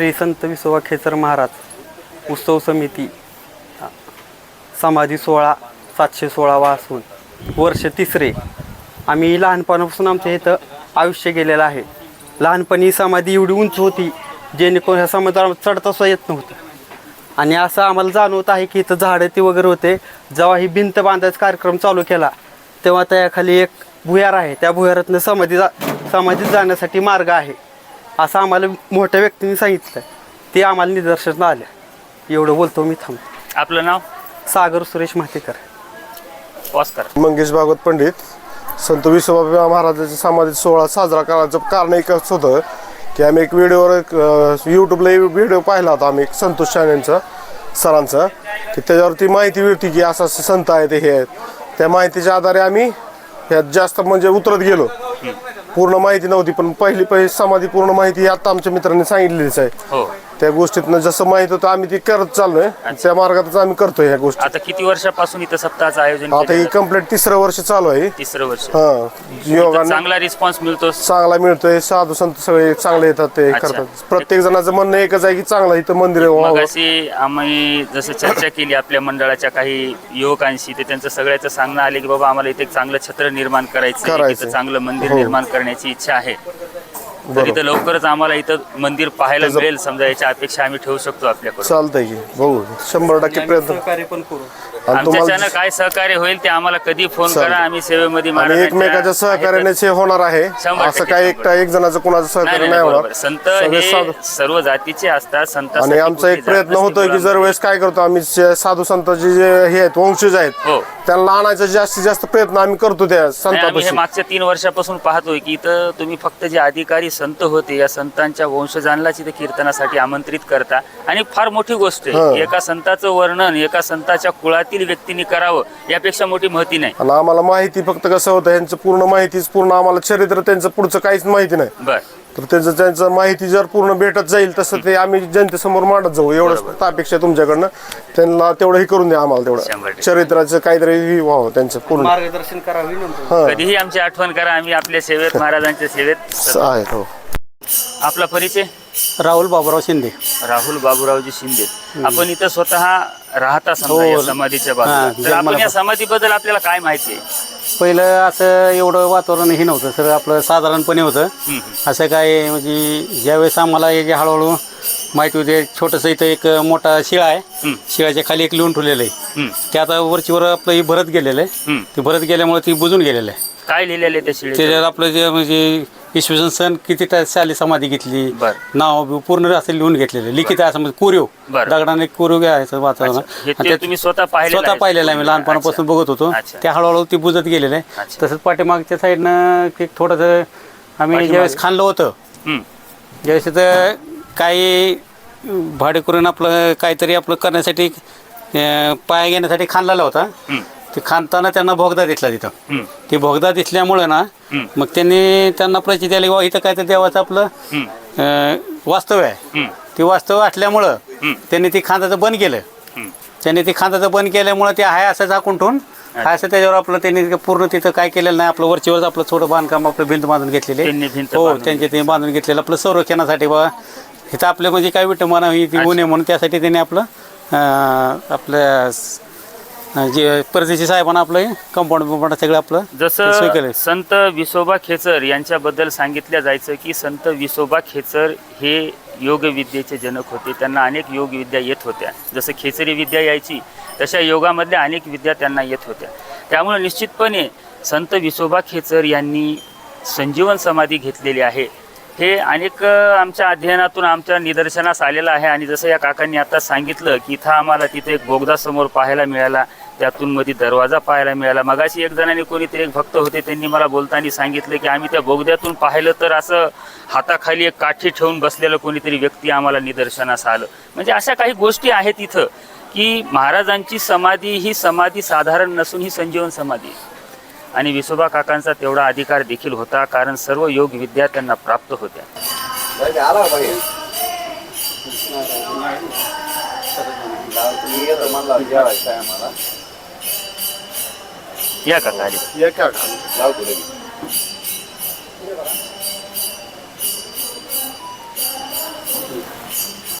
श्री संत विसोबा खेचर महाराज उत्सव समिती समाधी सोळा सातशे सोळावा असून वर्ष तिसरे. आम्ही लहानपणापासून आमच्या इथं आयुष्य गेलेलं आहे. लहानपणी समाधी एवढी उंच होती जेणेकरून ह्या समाजाला चढता सुद्धा येत नव्हतं. आणि असं आम्हाला जाणवत आहे की इथं झाडं ती वगैरे होते. जेव्हा ही भिंत बांधायचा कार्यक्रम चालू केला तेव्हा त्याखाली एक भुयार आहे. त्या भुयारातनं समाधी जा समाधीत जाण्यासाठी मार्ग आहे. असं आम्हाला मोठ्या व्यक्तींनी सांगितलं ते आम्हाला निदर्शनात आलं. एवढं बोलतो मी थांबतो आपलं नाव? सागर सुरेश मातेकर ऑस्कर मंगेश भागवत पंडित. संत विश्वबाबा महाराजांचा समाधी सोहळा साजरा करायचं कारण एकच होतं की आम्ही एक व्हिडिओवर यूट्यूबला व्हिडिओ पाहिला होता आम्ही एक संतोष शाण्यांचा सरांचा की त्याच्यावरती माहिती मिळते की असं असं संत आहेत हे आहेत. त्या माहितीच्या आधारे आम्ही ह्यात जास्त म्हणजे उतरत गेलो. पूर्ण माहिती नव्हती पण पहिली पहिली समाधी पूर्ण माहिती आता आमच्या मित्रांनी सांगितलेलीच आहे. हो. त्या गोष्टीतनं जसं माहीत होतं आम्ही ती करत चाललोय त्या मार्गातच आम्ही करतोय ह्या गोष्टी आता किती वर्षापासून इथं सप्ताहाचं आयोजन आता ही? कंप्लीट तिसरं वर्ष चालू आहे तिसरं वर्ष हा इथं योगाने चांगला रिस्पॉन्स मिळतो चांगला मिळतोय साधू संत सगळे चांगले येतात ते अच्छा. करतात प्रत्येक जणाचं म्हणणं एकच आहे की चांगलं इथं मंदिर आहे मग व्हावं. अशी आम्ही जसं चर्चा केली आपल्या मंडळाच्या काही युवकांशी ते त्यांचं सगळ्याचं सांगणं आले की बाबा आम्हाला इथे एक चांगलं छत्र निर्माण करायचं करायचंय. चांगलं मंदिर हो. निर्माण करण्याची इच्छा आहे तर. इथं लवकरच आम्हाला इथं मंदिर पाहायला मिळेल. समजा याची अपेक्षा आम्ही ठेवू शकतो आपल्याकडून. चालतंय की. बघू. शंभर टक्के प्रयत्न. सहकार्य पण करू. आणि आमच्याच्यानं तुम्हाला काय सहकार्य होईल ते आम्हाला कधी फोन चालेल. करा आम्ही सेवेमध्ये आणि महाराजांच्या एकमेकाच्या सहकार्याने. हे होणार आहे. शंभर असं टक्के, काय शंभर एकटा एक जणाचं कुणाचं नाही, सहकार्य नाही, नाही. होणार. संत सगळे हे साधू सर्व जातीचे असतात. संत आणि आमचा एक प्रयत्न होतोय की जर वेळेस काय करतो आम्ही जे साधू संतांचे जे हे आहेत वंशज आहेत हो. त्यांना आणायचा जास्तीत जास्त प्रयत्न आम्ही करतो त्या आम्ही हे संतापाशी. मागच्या तीन वर्षापासून पाहतोय की इथं तुम्ही फक्त जे अधिकारी संत होते या संतांच्या वंशजांनाच इथे कीर्तनासाठी आमंत्रित करता. आणि फार मोठी गोष्ट आहे. एका संताचं वर्णन एका संताच्या कुळातील व्यक्तीने करावं यापेक्षा मोठी महती नाही. आणि आम्हाला माहिती फक्त कसं होतं यांचं पूर्ण माहितीच पूर्ण आम्हाला चरित्र त्यांचं पुढचं काहीच माहिती नाही. बर. तर त्याचं त्यांचं माहिती जर पूर्ण भेटत जाईल तसं ते आम्ही जनतेसमोर मांडत जाऊ. एवढंच अपेक्षा आहे तुमच्याकडनं. त्यांना तेवढं हे करून द्या आम्हाला शंभर तेवढं टक्के. चरित्राचं काहीतरी हे व्हावं त्यांचं पूर्ण. मार्गदर्शन करावी नंतर. हा. कधीही आमची आठवण करा आम्ही आपल्या सेवेत महाराजांच्या सेवेत. आहे हो. आपला परिचय? राहुल बाबुराव शिंदे. राहुल बाबूरावजी शिंदे. आपण इथं स्वतः राहता समजा या हो. समाधीच्या हा, बाजूला तर आपण जन्माला- या समाधीबद्दल आपल्याला काय माहिती आहे? पहिलं असं एवढं वातावरण हे नव्हतं सर आपलं साधारणपणे होतं. असं काय म्हणजे ज्यावेळेस आम्हाला हे जे हळूहळू माहिती होते छोटंसं इथं एक मोठा शिळा आहे. शिळाच्या खाली एक लिहून ठेवलेलं आहे. ते आता वरचीवर आपलं हे भरत गेलेलं आहे. ते भरत गेल्यामुळे ती बुजून गेलेलं आहे काय लिहिलेलं आहे त्या शिळेत त्याच्यावर आपलं जे म्हणजे इसवी सन किती टा- साली समाधी घेतली बर. नाव बिव पूर्ण असं लिहून घेतलेलं लिखित आहे असं म्हणजे कोरीव बर. दगडाने कोरीव घ्यायचं वातावरण अच्छा. हे आणि ते त्यात- तुम्ही स्वतः पाहिलेलं स्वतः आहे? पाहिलेलं आहे मी लहानपणापासून. बघत होतो अच्छा. ते हळूहळू ती बुजत गेलेलं आहे अच्छा. तसंच पाठीमागच्या साईडनं एक थोडंसं आम्ही ज्यावेळेस खाल्लं होतं हम्म. ज्यावेळेस तिथं काही भाडे करून आपलं काहीतरी आपलं करण्यासाठी अं, पाया घेण्यासाठी खांदलेला होता. ते खांदताना त्यांना भोगदा दिसला तिथं. ते भोगदा दिसल्यामुळं ना. मग त्यांनी त्यांना प्रचिती आली "वा, इथं काहीतरी देवाचं आपलं हम्म. अं, वास्तव आहे. ते वास्तव असल्यामुळं. त्यांनी ते खांदाचं बंद केलं. त्यांनी ते खांदाचं बंद केल्यामुळं ते आहे असं झाकून ठेवून आहे असं त्याच्यावर आपलं त्यांनी पूर्ण तिथं काय केलेलं नाही आपलं वरचीवर आपलं थोडं बांधकाम आपलं भिंत बांधून घेतलेले त्यांनी भिंत हो बांधून त्यांचे ते बांधून घेतलेलं आपलं संरक्षणासाठी बा इथं आपलं म्हणजे काय विटंबना ही ती होऊ नये म्हणून त्यासाठी त्यांनी आपलं अं, आपल्या स- जे परदेशी साहेबांना आपलं कंपाऊंड बिंपाऊंड सगळं आपलं सोय जसं केलं संत विसोबा खेचर यांच्याबद्दल सांगितलं जायचं की संत विसोबा खेचर हे योग विद्येचे जनक होते. त्यांना अनेक योग विद्या येत होत्या. जसं खेचरी विद्या यायची तशा योगामधल्या अनेक विद्या त्यांना येत होत्या. त्यामुळे निश्चितपणे संत विसोबा खेचर यांनी संजीवन समाधी घेतलेली आहे. हे अनेक अ, आमच्या अध्ययनातून आमच्या निदर्शनास आलेलं आहे. आणि जसं या काकांनी आता सांगितलं की इथं आम्हाला तिथे एक बोगदा समोर पाहायला मिळाला. त्यातून मध्ये दरवाजा पाहायला मिळाला. मगाशी एक जणांनी कोणीतरी एक भक्त होते त्यांनी मला बोलताना सांगितलं की आम्ही त्या बोगद्यातून पाहिलं तर असं हाताखाली एक काठी ठेवून बसलेलं कोणीतरी व्यक्ती आम्हाला निदर्शनास आलं. म्हणजे अशा काही गोष्टी आहेत इथं की महाराजांची समाधी ही समाधी साधारण नसून ही संजीवन समाधी. आणि विसोबा काकांचा तेवढा अधिकार देखील होता कारण सर्व योग विद्या त्यांना प्राप्त होत्या. या काका या एक